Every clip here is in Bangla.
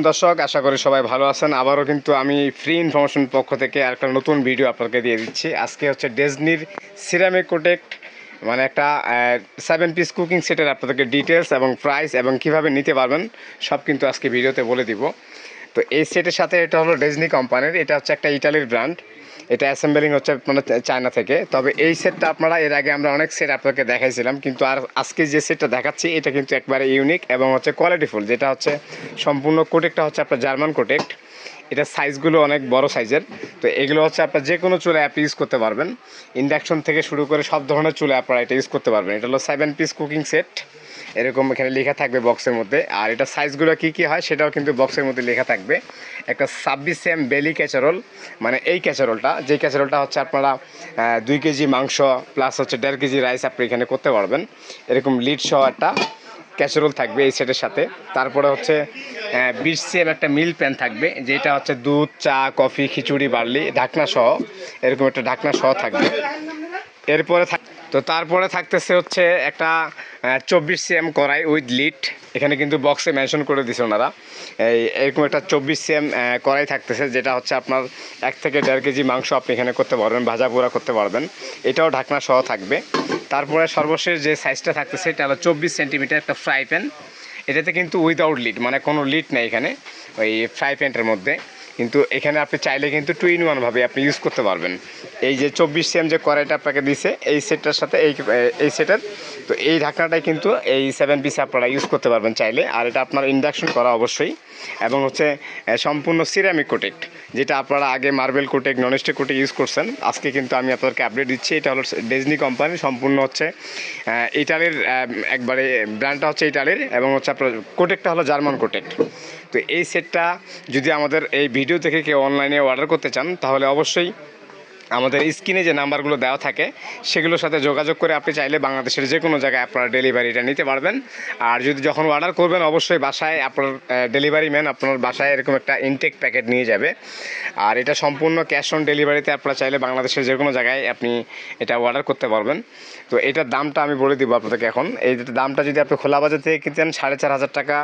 দর্শক, আশা করি সবাই ভালো আছেন। আবারও কিন্তু আমি ফ্রি ইনফরমেশন পক্ষ থেকে একটা নতুন ভিডিও আপনাকে দিয়ে দিচ্ছি। আজকে হচ্ছে ডেজনির সিরামিক কোটেক মানে একটা সেভেন পিস কুকিং সেটের আপনাদেরকে ডিটেলস এবং প্রাইস এবং কীভাবে নিতে পারবেন, সব কিন্তু আজকে ভিডিওতে বলে দিব। তো এই সেটের সাথে এটা হলো ডেজনি কোম্পানির এটা হচ্ছে একটা ইটালির ব্র্যান্ড এটা অ্যাসেম্বলিং হচ্ছে মানে চায়না থেকে। তবে এই সেটটা আপনারা, এর আগে আমরা অনেক সেট আপনাকে দেখাইছিলাম, কিন্তু আর আজকে যে সেটটা দেখাচ্ছি, এটা কিন্তু একবারে ইউনিক এবং হচ্ছে কোয়ালিটিফুল যেটা হচ্ছে সম্পূর্ণ কোটেকটা হচ্ছে আপনার জার্মান কোটেক্ট এটা সাইজগুলো অনেক বড় সাইজের তো এগুলো হচ্ছে আপনার যে কোনো চুলে অ্যাপ ইউজ করতে পারবেন। ইন্ডাকশন থেকে শুরু করে সব ধরনের চুলে আপনারা এটা ইউজ করতে পারবেন। এটা হলো সেভেন পিস কুকিং সেট এরকম এখানে লেখা থাকবে বক্সের মধ্যে। আর এটা সাইজগুলো কী কী হয় সেটাও কিন্তু বক্সের মধ্যে লেখা থাকবে। একটা ছাব্বিশ এম বেলি ক্যাচারোল মানে এই ক্যাচারোলটা যেই ক্যাচারোলটা হচ্ছে আপনারা দুই কেজি মাংস প্লাস হচ্ছে দেড় কেজি রাইস আপনি এখানে করতে পারবেন। এরকম লিড সহ একটা ক্যাচারোল থাকবে এই সেটের সাথে। তারপরে হচ্ছে বিশ সিএম একটা মিল প্যান থাকবে, যেটা হচ্ছে দুধ, চা, কফি, খিচুড়ি, বার্লি, ঢাকনা সহ, এরকম একটা ঢাকনা সহ থাকবে। এরপরে তো তারপরে থাকতেছে হচ্ছে একটা চব্বিশ সিএম কড়াই উইথ লিড এখানে কিন্তু বক্সে মেনশন করে দিছে ওনারা। এই, এরকম একটা চব্বিশ সিএম কড়াই থাকতেছে, যেটা হচ্ছে আপনার এক থেকে দেড় কেজি মাংস আপনি এখানে করতে পারবেন, ভাজা পোড়া করতে পারবেন। এটাও ঢাকনা সহ থাকবে। তারপরে সর্বশেষ যে সাইজটা থাকতেছে, এটা হলো চব্বিশ সেন্টিমিটার একটা ফ্রাই প্যান এটাতে কিন্তু উইদাউট লিড মানে কোনো লিড নেই এখানে, ওই ফ্রাই প্যানটার মধ্যে। কিন্তু এখানে আপনি চাইলে কিন্তু টু ইন ওয়ানভাবে আপনি ইউজ করতে পারবেন। এই যে চব্বিশ সিএম যে কড়াইটা আপনাকে দিছে, এই সেটটার সাথে এই এই সেটের, তো এই ঢাকনাটাই কিন্তু এই সেভেন পিসে আপনারা ইউজ করতে পারবেন চাইলে। আর এটা আপনার ইন্ডাকশন করা অবশ্যই। এবং হচ্ছে সম্পূর্ণ সিরামিক কোটেক যেটা আপনারা আগে মার্বেল কোটেক নন স্টিক কোটেক ইউজ করছেন। আজকে কিন্তু আমি আপনাদেরকে আপডেট দিচ্ছি, এটা হলো ডেজনি কোম্পানি সম্পূর্ণ হচ্ছে ইটালির একবারে ব্র্যান্ডটা হচ্ছে ইটালির এবং হচ্ছে আপনার কোটেকটা হলো জার্মান কোটেক তো এই সেটটা যদি আমাদের এই ভিডিও দেখে কেউ অনলাইনে অর্ডার করতে চান তাহলে অবশ্যই আমাদের স্ক্রিনে যে নাম্বারগুলো দেওয়া থাকে, সেগুলোর সাথে যোগাযোগ করে আপনি চাইলে বাংলাদেশের যে কোনো জায়গায় আপনারা ডেলিভারিটা নিতে পারবেন। আর যদি যখন অর্ডার করবেন, অবশ্যই বাসায় আপনার ডেলিভারি ম্যান আপনার বাসায় এরকম একটা ইনটেক প্যাকেট নিয়ে যাবে। আর এটা সম্পূর্ণ ক্যাশ অন ডেলিভারিতে আপনারা চাইলে বাংলাদেশের যে কোনো জায়গায় আপনি এটা অর্ডার করতে পারবেন। তো এটার দামটা আমি বলে দিব আপনাদেরকে এখন। এই দামটা যদি আপনি খোলা বাজার থেকে কিনতেন, সাড়ে চার হাজার টাকা,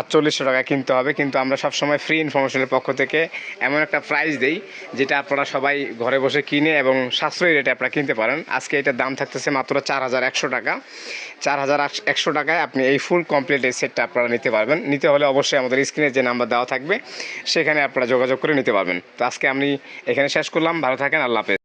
আটচল্লিশশো টাকা কিনতে হবে। কিন্তু আমরা সবসময় ফ্রি ইনফরমেশনের পক্ষ থেকে এমন একটা প্রাইস দেই, যেটা আপনারা সবাই ঘরে বসে কিনে এবং সাশ্রয়ী রেটে আপনারা কিনতে পারেন। আজকে এটার দাম থাকতেছে মাত্র চার হাজার একশো টাকা। চার হাজার একশো টাকায় আপনি এই ফুল কমপ্লিট এই সেটটা আপনারা নিতে পারবেন। নিতে হলে অবশ্যই আমাদের স্ক্রিনে যে নাম্বার দেওয়া থাকবে, সেখানে আপনারা যোগাযোগ করে নিতে পারবেন। তো আজকে আমি এখানে শেষ করলাম। ভালো থাকেন। আল্লাহ হাফেজ।